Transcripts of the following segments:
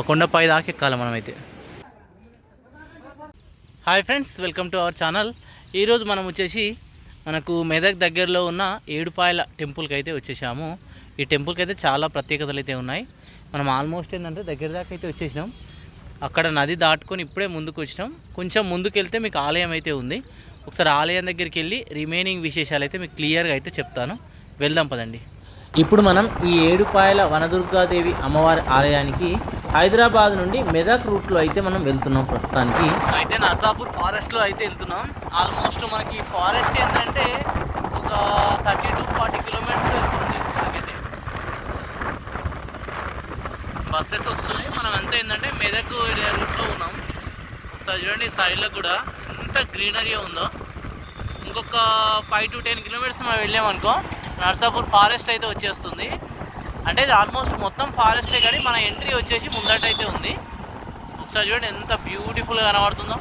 ఆ కొండపై దాకా ఎక్కాలి మనమైతే. Hi friends welcome to our channel. ఈరోజు మనం వచ్చేసి మనకు మెదక్ దగ్గరలో ఉన్న ఏడుపాయల టెంపుల్కి అయితే వచ్చేసాము. ఈ టెంపుల్కి అయితే చాలా ప్రత్యేకతలు అయితే ఉన్నాయి. మనం ఆల్మోస్ట్ ఏంటంటే దగ్గర దాకా అయితే వచ్చేసినాం. అక్కడ నది దాటుకొని ఇప్పుడే ముందుకు వచ్చినాం. కొంచెం ముందుకు వెళ్తే మీకు ఆలయం అయితే ఉంది. ఒకసారి ఆలయం దగ్గరికి వెళ్ళి రిమైనింగ్ విశేషాలు అయితే మీకు క్లియర్గా అయితే చెప్తాను. వెళ్దాం పదండి. ఇప్పుడు మనం ఈ ఏడుపాయల వనదుర్గాదేవి అమ్మవారి ఆలయానికి హైదరాబాద్ నుండి మెదక్ రూట్లో అయితే మనం వెళ్తున్నాం ప్రస్తుతానికి. అయితే నర్సాపూర్ ఫారెస్ట్లో అయితే వెళ్తున్నాం. ఆల్మోస్ట్ మనకి ఫారెస్ట్ ఏంటంటే ఒక థర్టీ టు ఫార్టీ కిలోమీటర్స్ వెళ్తుంది మనకైతే బస్సెస్ వస్తున్నాయి. మనం ఎంత ఏంటంటే మెదక్ ఏరియా రూట్లో ఉన్నాం. ఒకసారి చూడండి సైడ్లో కూడా ఎంత గ్రీనరీ ఉందో. ఇంకొక ఫైవ్ టు టెన్ కిలోమీటర్స్ మనం వెళ్ళామనుకో నర్సాపూర్ ఫారెస్ట్ అయితే వచ్చేస్తుంది. అంటే ఇది ఆల్మోస్ట్ మొత్తం ఫారెస్టే కానీ మన ఎంట్రీ వచ్చేసి ముందట అయితే ఉంది. ఒకసారి చూడండి ఎంత బ్యూటిఫుల్గా కనబడుతుందో.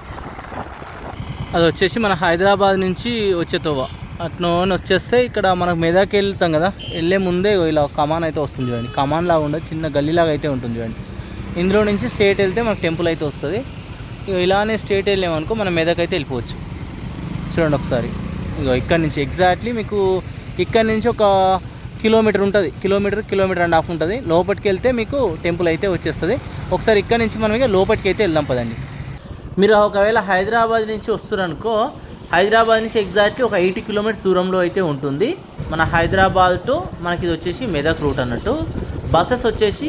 అది వచ్చేసి మన హైదరాబాద్ నుంచి వచ్చే తోవ. అట్నోని వచ్చేస్తే ఇక్కడ మనకు మెదక్ వెళ్తాం కదా వెళ్ళే ముందే ఇలా కమాన్ అయితే వస్తుంది చూడండి. కమాన్ లాగా ఉండదు చిన్న గల్లీలాగా అయితే ఉంటుంది చూడండి. ఇందులో నుంచి స్టేట్ వెళ్తే మనకు టెంపుల్ అయితే వస్తుంది. ఇలానే స్టేట్ వెళ్ళామనుకో మనం మెదక్ అయితే వెళ్ళిపోవచ్చు. చూడండి ఒకసారి. ఇగో ఇక్కడ నుంచి ఎగ్జాక్ట్లీ మీకు ఇక్కడ నుంచి ఒక కిలోమీటర్ ఉంటుంది. కిలోమీటర్ కిలోమీటర్ అండ్ హాఫ్ ఉంటుంది. లోపలికి వెళ్తే మీకు టెంపుల్ అయితే వచ్చేస్తుంది. ఒకసారి ఇక్కడ నుంచి మనం ఇక లోపలికి అయితే వెళ్దాం పదండి. మీరు ఒకవేళ హైదరాబాద్ నుంచి వస్తున్నారనుకో హైదరాబాద్ నుంచి ఎగ్జాక్ట్లీ ఒక ఎయిటీ కిలోమీటర్స్ దూరంలో అయితే ఉంటుంది. మన హైదరాబాద్ టు మనకి ఇది వచ్చేసి మెదక్ రూట్ అన్నట్టు. బస్సెస్ వచ్చేసి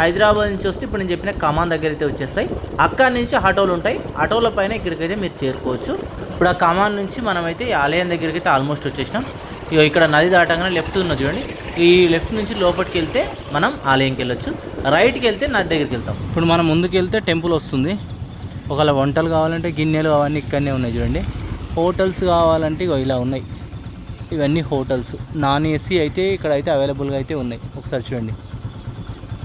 హైదరాబాద్ నుంచి వస్తే ఇప్పుడు నేను చెప్పిన కమాన్ దగ్గర అయితే వచ్చేస్తాయి. అక్కడి నుంచి ఆటోలు ఉంటాయి. ఆటోల పైన ఇక్కడికైతే మీరు చేరుకోవచ్చు. ఇప్పుడు ఆ కమాన్ నుంచి మనమైతే ఆలయం దగ్గరికి అయితే ఆల్మోస్ట్ వచ్చేసినాం. ఇగో ఇక్కడ నది దాటంగానే లెఫ్ట్ ఉన్నది చూడండి. ఈ లెఫ్ట్ నుంచి లోపలికి వెళ్తే మనం ఆలయంకి వెళ్ళొచ్చు. రైట్కి వెళ్తే నది దగ్గరికి వెళ్తాం. ఇప్పుడు మనం ముందుకు వెళ్తే టెంపుల్ వస్తుంది. ఒకవేళ వంటలు కావాలంటే గిన్నెలు అవన్నీ ఇక్కడనే ఉన్నాయి చూడండి. హోటల్స్ కావాలంటే ఇగో ఇలా ఉన్నాయి. ఇవన్నీ హోటల్స్. నాన్ ఏసీ అయితే ఇక్కడ అయితే అవైలబుల్గా అయితే ఉన్నాయి. ఒకసారి చూడండి.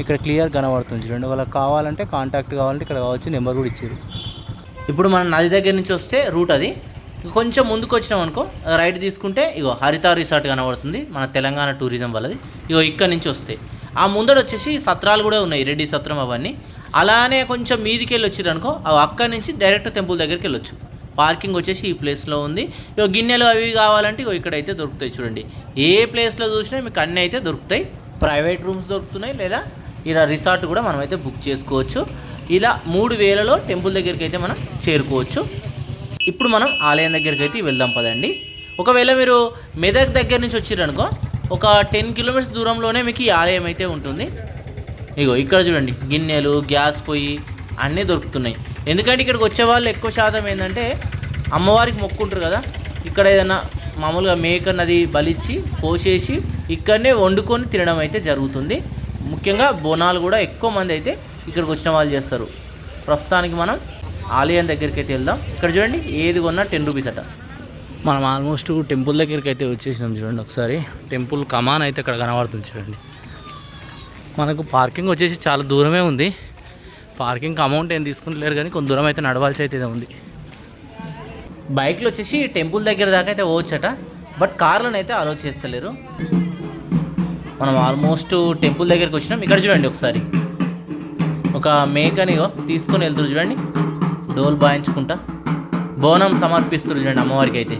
ఇక్కడ క్లియర్ కనబడుతుంది చూడండి. వాళ్ళకి కావాలంటే కాంటాక్ట్ కావాలంటే ఇక్కడ కావచ్చు నెంబర్ కూడా ఇచ్చారు. ఇప్పుడు మనం నది దగ్గర నుంచి వస్తే రూట్ అది. కొంచెం ముందుకు వచ్చినాం అనుకో రైట్ తీసుకుంటే ఇగో హరిత రిసార్ట్ కనబడుతుంది మన తెలంగాణ టూరిజం వల్లది. ఇగో ఇక్కడ నుంచి వస్తాయి. ఆ ముందర వచ్చేసి సత్రాలు కూడా ఉన్నాయి రెడ్డి సత్రం అవన్నీ. అలానే కొంచెం మీదికి వెళ్ళి వచ్చిర్రు అనుకో అవి అక్కడి నుంచి డైరెక్ట్ టెంపుల్ దగ్గరికి వెళ్ళొచ్చు. పార్కింగ్ వచ్చేసి ఈ ప్లేస్లో ఉంది. ఇగో గిన్నెలు అవి కావాలంటే ఇగో ఇక్కడైతే దొరుకుతాయి చూడండి. ఏ ప్లేస్లో చూసినా మీకు అన్నీ అయితే దొరుకుతాయి. ప్రైవేట్ రూమ్స్ దొరుకుతున్నాయి లేదా ఇలా రిసార్ట్ కూడా మనం అయితే బుక్ చేసుకోవచ్చు. ఇలా మూడు వేలలో టెంపుల్ దగ్గరికి అయితే మనం చేరుకోవచ్చు. ఇప్పుడు మనం ఆలయం దగ్గరికి అయితే వెళ్దాం పదండి. ఒకవేళ మీరు మెదక్ దగ్గర నుంచి వచ్చిరనుకో ఒక టెన్ కిలోమీటర్స్ దూరంలోనే మీకు ఈ ఆలయం అయితే ఉంటుంది. ఇగో ఇక్కడ చూడండి గిన్నెలు గ్యాస్ పొయ్యి అన్నీ దొరుకుతున్నాయి. ఎందుకంటే ఇక్కడికి వచ్చే వాళ్ళు ఎక్కువ శాతం ఏంటంటే అమ్మవారికి మొక్కుంటారు కదా. ఇక్కడ ఏదైనా మామూలుగా మేక నది బలిచ్చి పోసేసి ఇక్కడనే వండుకొని తినడం అయితే జరుగుతుంది. ముఖ్యంగా బోనాలు కూడా ఎక్కువ మంది అయితే ఇక్కడికి వచ్చిన వాళ్ళు చేస్తారు. ప్రస్తుతానికి మనం ఆలయం దగ్గరికి అయితే వెళ్దాం. ఇక్కడ చూడండి ఏది కొన్నా టెన్ రూపీస్ అట. మనం ఆల్మోస్ట్ టెంపుల్ దగ్గరికి అయితే వచ్చేసినాం చూడండి ఒకసారి. టెంపుల్ కమాన్ అయితే ఇక్కడ కనబడుతుంది చూడండి. మనకు పార్కింగ్ వచ్చేసి చాలా దూరమే ఉంది. పార్కింగ్ అమౌంట్ ఏం తీసుకుంటలేరు కానీ కొంత దూరం అయితే నడవాల్సి అయితే ఉంది. బైక్లో వచ్చేసి టెంపుల్ దగ్గర దాకా అయితే పోవచ్చట బట్ కార్లను అయితే అలో చేస్తలేరు. మనం ఆల్మోస్ట్ టెంపుల్ దగ్గరికి వచ్చినాం. ఇక్కడ చూడండి ఒకసారి. ఒక మేకనిగో తీసుకొని వెళ్తురు చూడండి. డోల్ బాయించుకుంటా. బోనం సమర్పిస్తారు చూడండి అమ్మవారికి అయితే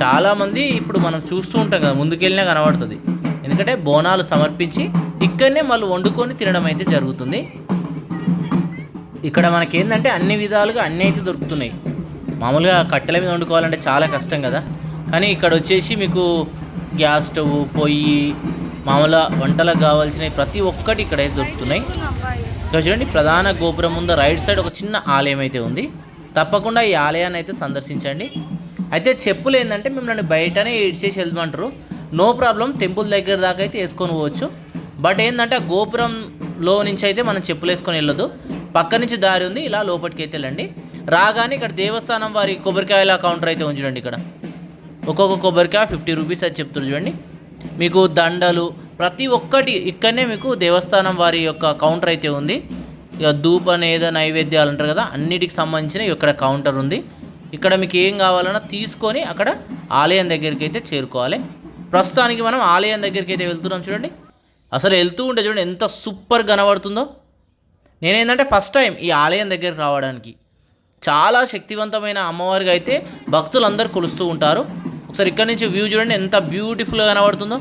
చాలామంది ఇప్పుడు మనం చూస్తూ ఉంటాం కదా ముందుకెళ్ళినా కనబడుతుంది. ఎందుకంటే బోనాలు సమర్పించి ఇక్కడనే మళ్ళీ వండుకొని తినడం అయితే జరుగుతుంది. ఇక్కడ మనకి ఏంటంటే అన్ని విధాలుగా అన్నీ అయితే దొరుకుతున్నాయి. మామూలుగా కట్టెల మీద వండుకోవాలంటే చాలా కష్టం కదా. కానీ ఇక్కడ వచ్చేసి మీకు గ్యాస్ స్టవ్ పొయ్యి మామూలుగా వంటలకు కావాల్సినవి ప్రతి ఒక్కటి ఇక్కడైతే దొరుకుతున్నాయి. ఇక్కడ చూడండి ప్రధాన గోపురం ముందు రైట్ సైడ్ ఒక చిన్న ఆలయం అయితే ఉంది. తప్పకుండా ఈ ఆలయాన్ని అయితే సందర్శించండి. అయితే చెప్పులు ఏంటంటే మిమ్మల్ని బయటనే ఇడ్చేసి వెళ్ళమంటారు నో ప్రాబ్లం టెంపుల్ దగ్గర దాకా అయితే వేసుకొని పోవచ్చు. బట్ ఏంటంటే ఆ గోపురంలో నుంచి అయితే మనం చెప్పులు వేసుకొని వెళ్ళదు పక్క నుంచి దారి ఉంది ఇలా లోపలికి అయితే వెళ్ళండి. రాగానే ఇక్కడ దేవస్థానం వారి కొబ్బరికాయల కౌంటర్ అయితే ఉంచండి ఇక్కడ. ఒక్కొక్క కొబ్బరికాయ ఫిఫ్టీ రూపీస్ అది చెప్తారు చూడండి. మీకు దండలు ప్రతి ఒక్కటి ఇక్కడనే మీకు దేవస్థానం వారి యొక్క కౌంటర్ అయితే ఉంది. ఇక ధూప నేద నైవేద్యాలు అంటారు కదా అన్నిటికి సంబంధించిన ఇక్కడ కౌంటర్ ఉంది. ఇక్కడ మీకు ఏం కావాలన్నా తీసుకొని అక్కడ ఆలయం దగ్గరికి అయితే చేరుకోవాలి. ప్రస్తుతానికి మనం ఆలయం దగ్గరికి అయితే వెళ్తున్నాం చూడండి. అసలు వెళ్తూ ఉంటే చూడండి ఎంత సూపర్ కనబడుతుందో. నేనేంటంటే ఫస్ట్ టైం ఈ ఆలయం దగ్గరికి రావడానికి. చాలా శక్తివంతమైన అమ్మవారికి అయితే భక్తులందరూ కొలుస్తూ ఉంటారు. ఒకసారి ఇక్కడ నుంచి వ్యూ చూడండి ఎంత బ్యూటిఫుల్గా కనబడుతుందో.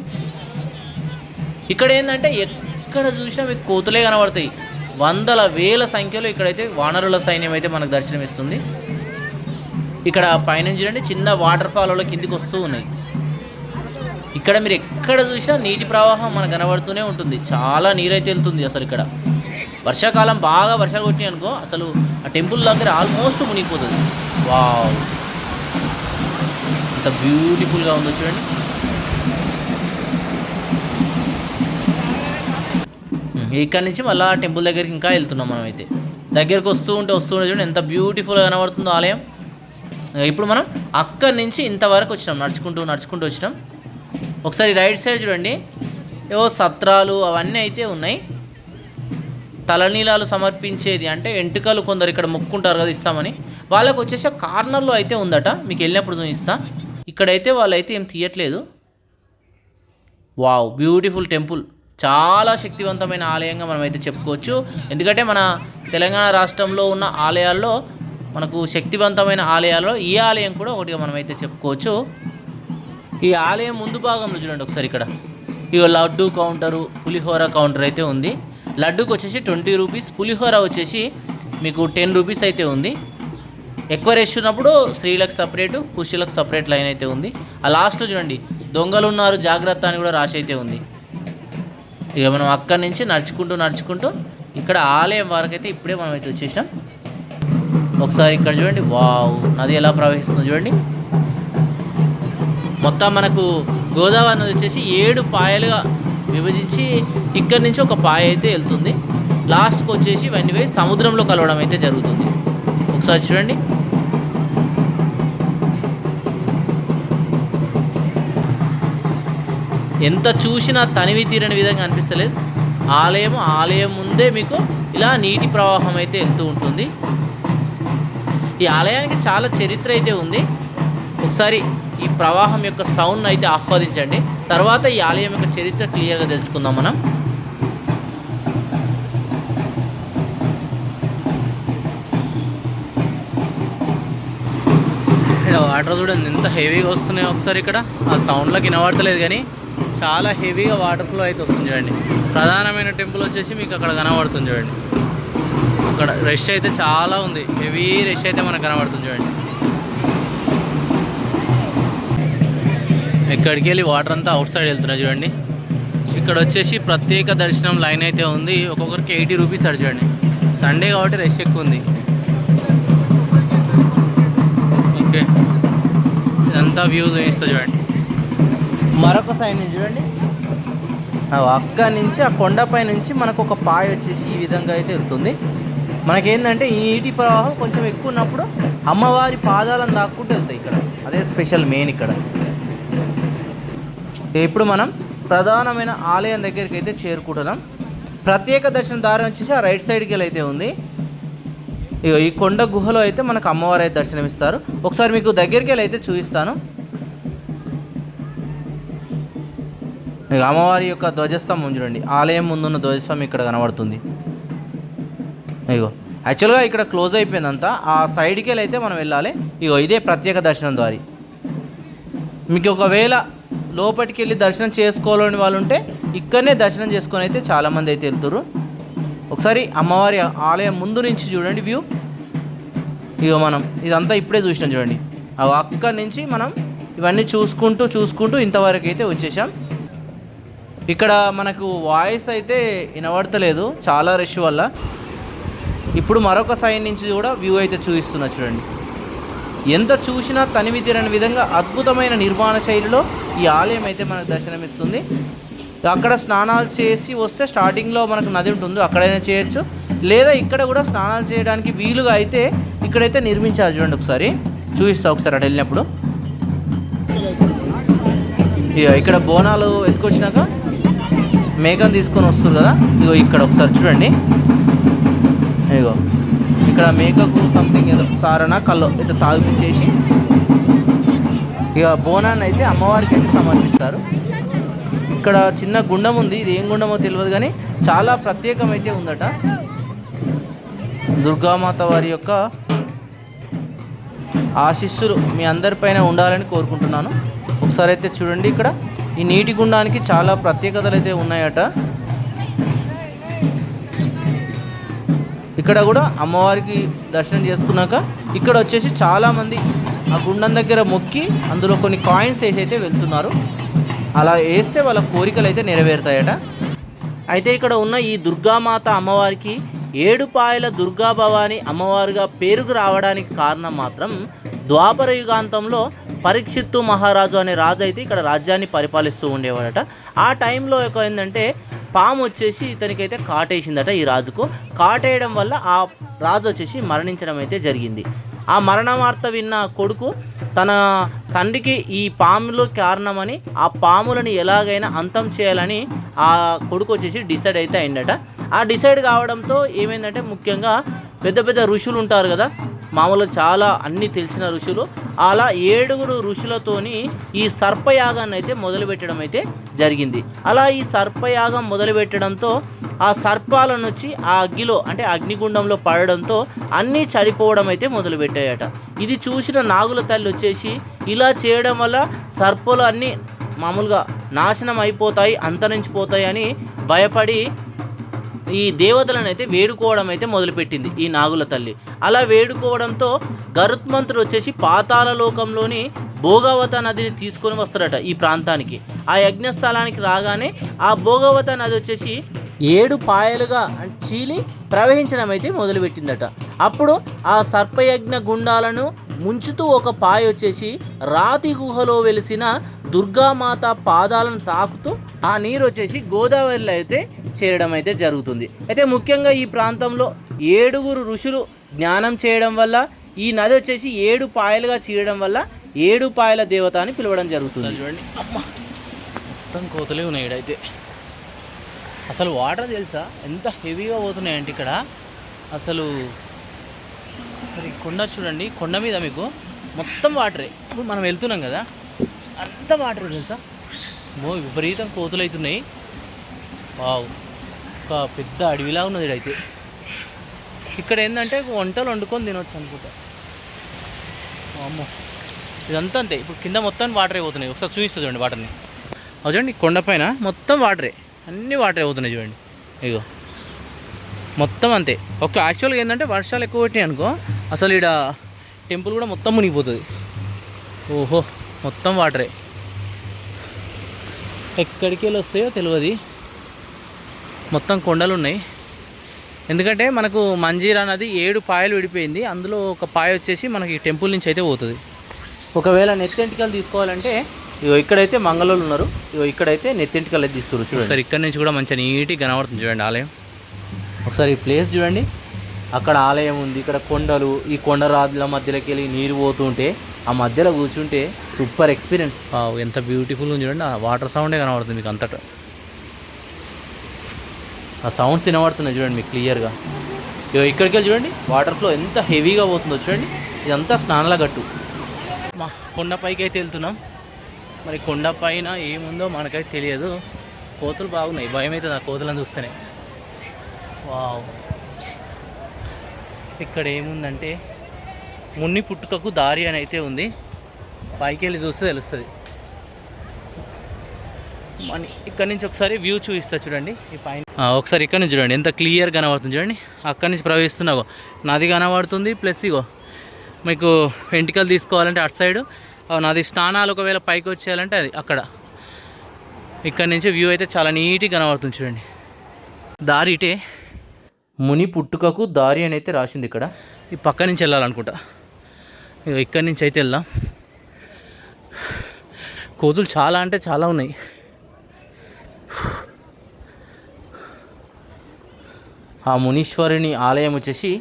ఇక్కడ ఏంటంటే ఎక్కడ చూసినా మీకు కోతులే కనబడతాయి. వందల వేల సంఖ్యలో ఇక్కడైతే వానరుల సైన్యం అయితే మనకు దర్శనమిస్తుంది. ఇక్కడ పైనుంచి చూడండి చిన్న వాటర్ ఫాల్లో కిందికి వస్తూ ఉన్నాయి. ఇక్కడ మీరు ఎక్కడ చూసినా నీటి ప్రవాహం మనకు కనబడుతూనే ఉంటుంది. చాలా నీరైతే వెళ్తుంది అసలు ఇక్కడ. వర్షాకాలం బాగా వర్షాలు కొట్టినాయి అనుకో అసలు ఆ టెంపుల్ దగ్గర ఆల్మోస్ట్ మునిగిపోతుంది. వావ్! ఎంత బ్యూటిఫుల్గా ఉందో చూడండి. ఇక్కడ నుంచి మళ్ళీ ఆ టెంపుల్ దగ్గరికి ఇంకా వెళ్తున్నాం మనం అయితే దగ్గరికి వస్తూ ఉంటే వస్తూ ఉంటే చూడండి ఎంత బ్యూటిఫుల్గా కనబడుతుందో ఆలయం. ఇప్పుడు మనం అక్కడి నుంచి ఇంతవరకు వచ్చినాం నడుచుకుంటూ నడుచుకుంటూ వచ్చినాం. ఒకసారి రైట్ సైడ్ చూడండి. ఏవో సత్రాలు అవన్నీ అయితే ఉన్నాయి. తలనీలాలు సమర్పించేది అంటే ఎంటుకలు కొందరు ఇక్కడ మొక్కుంటారు కదా ఇస్తామని. వాళ్ళకు వచ్చేసి కార్నర్లో అయితే ఉందట. మీకు వెళ్ళినప్పుడు చూపిస్తా. ఇక్కడైతే వాళ్ళు అయితే ఏం తీయట్లేదు. Wow beautiful temple. చాలా శక్తివంతమైన ఆలయంగా మనం అయితే చెప్పుకోవచ్చు. ఎందుకంటే మన తెలంగాణ రాష్ట్రంలో ఉన్న ఆలయాల్లో మనకు శక్తివంతమైన ఆలయాల్లో ఈ ఆలయం కూడా ఒకటిగా మనం అయితే చెప్పుకోవచ్చు. ఈ ఆలయం ముందు భాగంలో చూడండి ఒకసారి ఇక్కడ. ఇక లడ్డు కౌంటరు పులిహోర కౌంటర్ అయితే ఉంది. లడ్డుకు వచ్చేసి ట్వంటీ రూపీస్ పులిహోర వచ్చేసి మీకు టెన్ రూపీస్ అయితే ఉంది. ఎక్కువ రెస్ట్ ఉన్నప్పుడు స్త్రీలకు సపరేటు పురుషులకు సపరేట్ లైన్ అయితే ఉంది. ఆ లాస్ట్లో చూడండి దొంగలు ఉన్నారు జాగ్రత్త అని కూడా రాసి అయితే ఉంది. ఇక మనం అక్కడి నుంచి నడుచుకుంటూ నడుచుకుంటూ ఇక్కడ ఆలయం వరకు అయితే ఇప్పుడే మనం అయితే వచ్చేసినాం. ఒకసారి ఇక్కడ చూడండి. వావ్ నది ఎలా ప్రవహిస్తుందో చూడండి. మొత్తం మనకు గోదావరి నది వచ్చేసి ఏడు పాయలుగా విభజించి ఇక్కడి నుంచి ఒక పాయ అయితే వెళ్తుంది. లాస్ట్కి వచ్చేసి ఇవన్నీ సముద్రంలో కలవడం అయితే జరుగుతుంది. ఒకసారి చూడండి. ఎంత చూసినా తనివి తీరని విధంగా అనిపిస్తలేదు. ఆలయం ఆలయం ముందే మీకు ఇలా నీటి ప్రవాహం అయితే వెళ్తూ ఉంటుంది. ఈ ఆలయానికి చాలా చరిత్ర అయితే ఉంది. ఒకసారి ఈ ప్రవాహం యొక్క సౌండ్ అయితే ఆస్వాదించండి. తర్వాత ఈ ఆలయం యొక్క చరిత్ర క్లియర్గా తెలుసుకుందాం మనం. వాటర్ చూడండి ఎంత హెవీగా వస్తున్నాయి ఒకసారి ఇక్కడ. ఆ సౌండ్లోకి వినబడతలేదు కానీ చాలా హెవీగా వాటర్ ఫ్లో అయితే వస్తుంది చూడండి. ప్రధానమైన టెంపుల్ వచ్చేసి మీకు అక్కడ కనబడుతుంది చూడండి. అక్కడ రష్ అయితే చాలా ఉంది. హెవీ రష్ అయితే మనకు కనబడుతుంది చూడండి. ఇక్కడికి వెళ్ళి వాటర్ అంతా అవుట్ సైడ్ వెళ్తున్నా చూడండి. ఇక్కడ వచ్చేసి ప్రత్యేక దర్శనం లైన్ అయితే ఉంది. ఒక్కొక్కరికి ఎయిటీ రూపీస్ అడు చూడండి. సండే కాబట్టి రష్ ఎక్కువ ఉంది. ఓకే. ఇదంతా వ్యూ చూపిస్తా చూడండి. మరొక సైడ్ నుంచి చూడండి. అక్క నుంచి ఆ కొండపై నుంచి మనకు ఒక పాయ వచ్చేసి ఈ విధంగా అయితే వెళ్తుంది. మనకేంటంటే ఈ నీటి ప్రవాహం కొంచెం ఎక్కువ ఉన్నప్పుడు అమ్మవారి పాదాలను దాక్కుంటూ వెళ్తాయి ఇక్కడ. అదే స్పెషల్ మెయిన్ ఇక్కడ. ఇప్పుడు మనం ప్రధానమైన ఆలయం దగ్గరికి అయితే చేరుకుంటున్నాం. ప్రత్యేక దర్శన దారి వచ్చేసి ఆ రైట్ సైడ్కి అయితే ఉంది. ఇగో ఈ కొండ గుహలో అయితే మనకు అమ్మవారు అయితే దర్శనమిస్తారు. ఒకసారి మీకు దగ్గరికి వెళ్ళి అయితే చూపిస్తాను. అమ్మవారి యొక్క ధ్వజస్తంభం చూడండి. ఆలయం ముందున్న ధ్వజస్తంభం ఇక్కడ కనబడుతుంది. ఇగో. యాక్చువల్గా ఇక్కడ క్లోజ్ అయిపోయిందంతా. ఆ సైడ్కి వెళ్ళి అయితే మనం వెళ్ళాలి. ఇగో ఇదే ప్రత్యేక దర్శనం దారి మీకు ఒకవేళ లోపలికి వెళ్ళి దర్శనం చేసుకోవాలని వాళ్ళు ఉంటే ఇక్కడనే దర్శనం చేసుకొని అయితే చాలామంది అయితే వెళ్తారు ఒకసారి అమ్మవారి ఆలయం ముందు నుంచి చూడండి వ్యూ. ఇక మనం ఇదంతా ఇప్పుడే చూసినాం చూడండి. అక్కడి నుంచి మనం ఇవన్నీ చూసుకుంటూ చూసుకుంటూ ఇంతవరకు అయితే వచ్చేసాం. ఇక్కడ మనకు వాయిస్ అయితే వినబడతలేదు చాలా రష్ వల్ల. ఇప్పుడు మరొక సైడ్ నుంచి కూడా వ్యూ అయితే చూపిస్తున్నా చూడండి. ఎంత చూసినా తనివి తీరని విధంగా అద్భుతమైన నిర్మాణ శైలిలో ఈ ఆలయం అయితే మనకు దర్శనమిస్తుంది. అక్కడ స్నానాలు చేసి వస్తే స్టార్టింగ్లో మనకు నది ఉంటుందో అక్కడైనా చేయొచ్చు. లేదా ఇక్కడ కూడా స్నానాలు చేయడానికి వీలుగా అయితే ఇక్కడైతే నిర్మించారు చూడండి ఒకసారి. చూపిస్తా ఒకసారి అటు వెళ్ళినప్పుడు. ఇక ఇక్కడ బోనాలు ఎత్తుకొచ్చినాక మేకను తీసుకొని వస్తారు కదా? ఇగో ఇక్కడ ఒకసారి చూడండి. ఇగో ఇక్కడ మేకకు సంథింగ్ ఏదో సారన కళ్ళు ఇట్లా తాగిపించేసి ఇక బోనాన్ని అయితే అమ్మవారికి అయితే సమర్పిస్తారు. ఇక్కడ చిన్న గుండం ఉంది. ఇది ఏం గుండమో తెలియదు కానీ చాలా ప్రత్యేకమైతే ఉందట. దుర్గామాత వారి యొక్క ఆశిస్సులు మీ అందరిపైన ఉండాలని కోరుకుంటున్నాను. ఒకసారి అయితే చూడండి ఇక్కడ. ఈ నీటి గుండానికి చాలా ప్రత్యేకతలు అయితే ఉన్నాయట. ఇక్కడ కూడా అమ్మవారికి దర్శనం చేసుకున్నాక ఇక్కడ వచ్చేసి చాలామంది ఆ గుండం దగ్గర మొక్కి అందులో కొన్ని కాయిన్స్ వేసి అయితే వెళ్తున్నారు. అలా వేస్తే వాళ్ళ కోరికలు అయితే నెరవేరుతాయట. అయితే ఇక్కడ ఉన్న ఈ దుర్గామాత అమ్మవారికి ఏడుపాయల దుర్గా భవాని అమ్మవారుగా పేరుకు రావడానికి కారణం మాత్రం ద్వాపర యుగాంతంలో పరీక్షిత్తు మహారాజు అనే రాజు అయితే ఇక్కడ రాజ్యాన్ని పరిపాలిస్తూ ఉండేవాడట. ఆ టైంలో ఒక ఏంటంటే పాము వచ్చేసి ఇతనికైతే కాటేసిందట ఈ రాజుకు. కాటేయడం వల్ల ఆ రాజు వచ్చేసి మరణించడం అయితే జరిగింది. ఆ మరణ వార్త విన్న కొడుకు తన తండ్రికి ఈ పాములు కారణమని ఆ పాములను ఎలాగైనా అంతం చేయాలని ఆ కొడుకు వచ్చేసి డిసైడ్ అయితే అయిందట. ఆ డిసైడ్ కావడంతో ఏమైందంటే ముఖ్యంగా పెద్ద పెద్ద ఋషులు ఉంటారు కదా. మామూలుగా చాలా అన్ని తెలిసిన ఋషులు. అలా ఏడుగురు ఋషులతోని ఈ సర్పయాగాన్ని అయితే మొదలుపెట్టడం అయితే జరిగింది. అలా ఈ సర్పయాగం మొదలుపెట్టడంతో ఆ సర్పాలను వచ్చి ఆ అగ్గిలో అంటే అగ్నిగుండంలో పడడంతో అన్నీ చనిపోవడం అయితే మొదలుపెట్టాయట. ఇది చూసిన నాగుల తల్లి వచ్చేసి ఇలా చేయడం వల్ల సర్పలు అన్నీ మామూలుగా నాశనం అయిపోతాయి అంతరించిపోతాయి అని భయపడి ఈ దేవతలను అయితే వేడుకోవడం అయితే మొదలుపెట్టింది ఈ నాగుల తల్లి. అలా వేడుకోవడంతో గరుత్మంతుడు వచ్చేసి పాతాల లోకంలోని భోగవత నదిని తీసుకొని వస్తాడట ఈ ప్రాంతానికి. ఆ యజ్ఞస్థలానికి రాగానే ఆ భోగవత నది వచ్చేసి ఏడు పాయలుగా చీలి ప్రవహించడం అయితే మొదలుపెట్టిందట. అప్పుడు ఆ సర్పయజ్ఞ గుండాలను ముంచుతూ ఒక పాయ వచ్చేసి రాతి గుహలో వెలిసిన దుర్గామాత పాదాలను తాకుతూ ఆ నీరు వచ్చేసి గోదావరిలో అయితే చేరడం అయితే జరుగుతుంది. అయితే ముఖ్యంగా ఈ ప్రాంతంలో ఏడుగురు ఋషులు జ్ఞానం చేయడం వల్ల ఈ నది వచ్చేసి ఏడు పాయలుగా చీరడం వల్ల ఏడు పాయల దేవత అని పిలవడం జరుగుతుంది. చూడండి. మొత్తం కోతలే ఉన్నాయి అయితే అసలు వాటర్ తెలుసా? ఎంత హెవీగా పోతున్నాయంటే ఇక్కడ. అసలు కొండ చూడండి. కొండ మీద మీకు మొత్తం వాటరే. ఇప్పుడు మనం వెళ్తున్నాం కదా. అంత వాటర్ తెలుసా? మో విపరీతం కోతులు అవుతున్నాయి వావ్. ఒక పెద్ద అడవిలా ఉన్నది అయితే ఇక్కడ ఏంటంటే వంటలు వండుకొని తినొచ్చు అనుకుంటా. అమ్మో ఇదంతా అంతే. ఇప్పుడు కింద మొత్తం వాటరే పోతున్నాయి. ఒకసారి చూపిస్తుంది చూడండి వాటర్ని. అది చూడండి కొండపైన మొత్తం వాటరే. అన్నీ వాటరే పోతున్నాయి చూడండి. ఇగో. మొత్తం అంతే. ఒక యాక్చువల్గా ఏంటంటే వర్షాలు ఎక్కువ పెట్టినాయి అనుకో అసలు ఈడ టెంపుల్ కూడా మొత్తం మునిగిపోతుంది. ఓహో. మొత్తం వాటరే. ఎక్కడికి వెళ్ళి వస్తాయో తెలియదు మొత్తం కొండలు ఉన్నాయి ఎందుకంటే మనకు మంజీరా నది ఏడు పాయలు విడిపోయింది. అందులో ఒక పాయ వచ్చేసి మనకి టెంపుల్ నుంచి అయితే పోతుంది. ఒకవేళ నెత్తెంటికలు తీసుకోవాలంటే ఇగో ఇక్కడైతే మంగళూరు ఉన్నారు. ఇగో ఇక్కడైతే నెత్తెంటికలు అయితే తీస్తారు చూడండి. ఒకసారి ఇక్కడ నుంచి కూడా మంచిగా నీట్గా కనబడుతుంది చూడండి ఆలయం. ఒకసారి ఈ ప్లేస్ చూడండి. అక్కడ ఆలయం ఉంది. ఇక్కడ కొండలు ఈ కొండరాజుల మధ్యలోకి వెళ్ళి నీరు పోతుంటే ఆ మధ్యలో కూర్చుంటే సూపర్ ఎక్స్పీరియన్స్. ఎంత బ్యూటిఫుల్ ఉంది చూడండి. ఆ వాటర్ సౌండే కనబడుతుంది మీకు అంతటా. ఆ సౌండ్స్ వినబడుతున్నాయి చూడండి మీకు క్లియర్గా ఇగో ఇక్కడికి వెళ్ళి చూడండి వాటర్ ఫ్లో ఎంత హెవీగా పోతుందో చూడండి ఇదంతా స్నానాల గట్టు. మా కొండపైకి అయితే వెళ్తున్నాం. మరి కొండ పైన ఏముందో మనకైతే తెలియదు. కోతులు బాగున్నాయి భయం అవుతుంది ఆ కోతులను చూస్తేనే. వావ్. ఇక్కడ ఏముందంటే మున్ని పుట్టుకకు దారి అని అయితే ఉంది. పైకి వెళ్ళి చూస్తే తెలుస్తుంది. మన ఇక్కడ నుంచి ఒకసారి వ్యూ చూపిస్తా చూడండి. ఈ పైన. ఒకసారి ఇక్కడ నుంచి చూడండి. ఎంత క్లియర్ కనబడుతుంది చూడండి. అక్కడి నుంచి ప్రవహిస్తున్నాగో నది కనబడుతుంది ప్లస్ ఇగో. మీకు వెంట్రుకలు తీసుకోవాలంటే అటు సైడు నది స్నానాలు ఒకవేళ పైకి వచ్చేయాలంటే అది అక్కడ. ఇక్కడ నుంచి వ్యూ అయితే చాలా నీట్గా కనబడుతుంది చూడండి. దారి ఇటే ముని పుట్టుకకు దారి అని అయితే రాసింది ఇక్కడ. ఈ పక్క నుంచి వెళ్ళాలనుకుంటా. ఇక్కడి నుంచి అయితే వెళ్దాం. కోతులు చాలా అంటే చాలా ఉన్నాయి. ఆ మునీశ్వరుని ఆలయం వచ్చేసి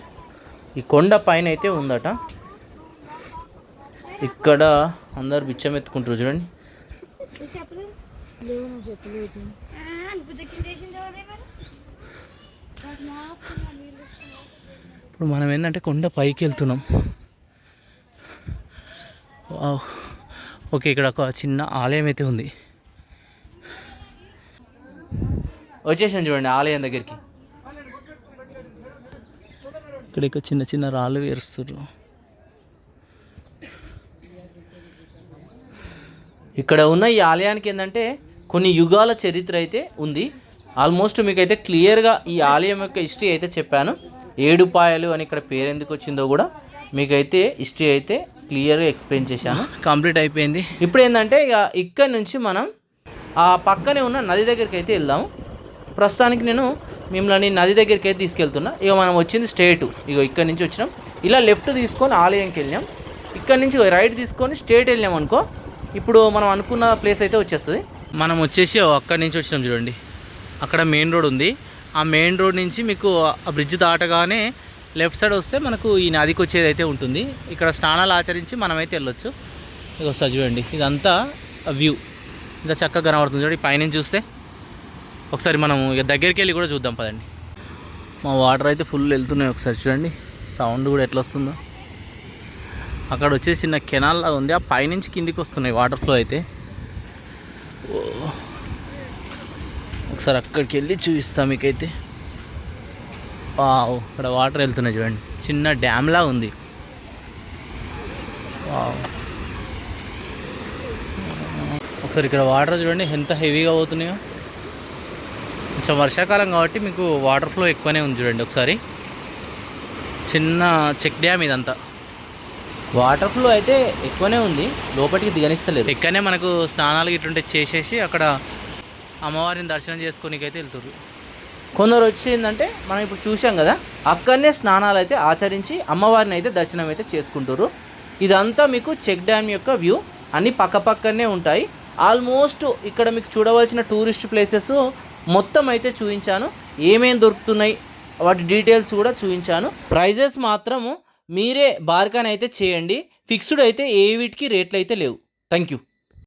ఈ కొండ పైన అయితే ఉందట. ఇక్కడ అందరు బిచ్చం ఎత్తుకుంటారు చూడండి. ఇప్పుడు మనం ఏంటంటే కొండ పైకి వెళ్తున్నాం. ఓకే ఇక్కడ ఒక చిన్న ఆలయం అయితే ఉంది. వచ్చేసాను చూడండి ఆలయం దగ్గరికి. ఇక్కడ ఇక చిన్న చిన్న రాళ్ళు వేరుస్తున్నారు ఇక్కడ ఉన్న ఈ ఆలయానికి ఏంటంటే కొన్ని యుగాల చరిత్ర అయితే ఉంది. ఆల్మోస్ట్ మీకైతే క్లియర్గా ఈ ఆలయం యొక్క హిస్టరీ అయితే చెప్పాను. ఏడుపాయలు అని ఇక్కడ పేరు ఎందుకు వచ్చిందో కూడా మీకైతే హిస్టరీ అయితే క్లియర్గా ఎక్స్ప్లెయిన్ చేశాను. కంప్లీట్ అయిపోయింది. ఇప్పుడు ఏంటంటే ఇక ఇక్కడ నుంచి మనం ఆ పక్కనే ఉన్న నది దగ్గరికి అయితే వెళ్దాము ప్రస్తుతానికి నేను మిమ్మల్ని నది దగ్గరికి అయితే తీసుకెళ్తున్నా. ఇక మనం వచ్చింది స్టేటు. ఇక ఇక్కడ నుంచి వచ్చినాం. ఇలా లెఫ్ట్ తీసుకొని ఆలయంకి వెళ్ళాం ఇక్కడ నుంచి రైట్ తీసుకొని స్టేట్ వెళ్ళాం అనుకో ఇప్పుడు మనం అనుకున్న ప్లేస్ అయితే వచ్చేస్తుంది. మనం వచ్చేసి అక్కడి నుంచి వచ్చినాం చూడండి. అక్కడ మెయిన్ రోడ్ ఉంది. ఆ మెయిన్ రోడ్ నుంచి మీకు ఆ బ్రిడ్జ్ దాటగానే లెఫ్ట్ సైడ్ వస్తే మనకు ఈ నదికి వచ్చేది అయితే ఉంటుంది. ఇక్కడ స్నానాలు ఆచరించి మనమైతే వెళ్ళొచ్చు. ఇక ఒకసారి చూడండి. ఇదంతా వ్యూ. ఇంకా చక్కగా కనబడుతుంది చూడండి. పైనుంచి చూస్తే ఒకసారి మనం ఇక దగ్గరికి వెళ్ళి కూడా చూద్దాం పదండి. మా వాటర్ అయితే ఫుల్ వెళ్తున్నాయి ఒకసారి చూడండి. సౌండ్ కూడా ఎట్లా వస్తుందో. అక్కడ వచ్చేసి చిన్న కెనాల్ లాగా ఉంది. ఆ పైనుంచి కిందికి వస్తున్నాయి వాటర్ ఫ్లో అయితే. ఒకసారి అక్కడికి వెళ్ళి చూపిస్తాం మీకైతే. వావ్ ఇక్కడ వాటర్ వెళ్తున్నాయి చూడండి. చిన్న డ్యామ్లా ఉంది. వావ్. ఒకసారి ఇక్కడ వాటర్ చూడండి ఎంత హెవీగా పోతున్నాయో. కొంచెం వర్షాకాలం కాబట్టి మీకు వాటర్ ఫ్లో ఎక్కువనే ఉంది చూడండి ఒకసారి. చిన్న చెక్ డ్యామ్ ఇదంతా. వాటర్ ఫ్లో అయితే ఎక్కువనే ఉంది లోపలికి దిగనిస్తలేదు. ఇక్కడనే మనకు స్నానాలు ఇటుంటే చేసేసి అక్కడ అమ్మవారిని దర్శనం చేసుకోనికి అయితే వెళ్తారు కొందరు వచ్చి ఏంటంటే మనం ఇప్పుడు చూసాం కదా అక్కడనే స్నానాలు అయితే ఆచరించి అమ్మవారిని అయితే దర్శనం అయితే చేసుకుంటారు ఇదంతా మీకు చెక్ డ్యామ్ యొక్క వ్యూ అన్ని పక్క పక్కనే ఉంటాయి. ఆల్మోస్ట్ ఇక్కడ మీకు చూడవలసిన టూరిస్ట్ ప్లేసెస్ మొత్తం అయితే చూపించాను. ఏమేమి దొరుకుతున్నాయి వాటి డీటెయిల్స్ కూడా చూపించాను. ప్రైజెస్ మాత్రము మీరే బార్గాన్ అయితే చేయండి. ఫిక్స్డ్ అయితే ఏ వీటికి రేట్లు అయితే లేవు. Thank you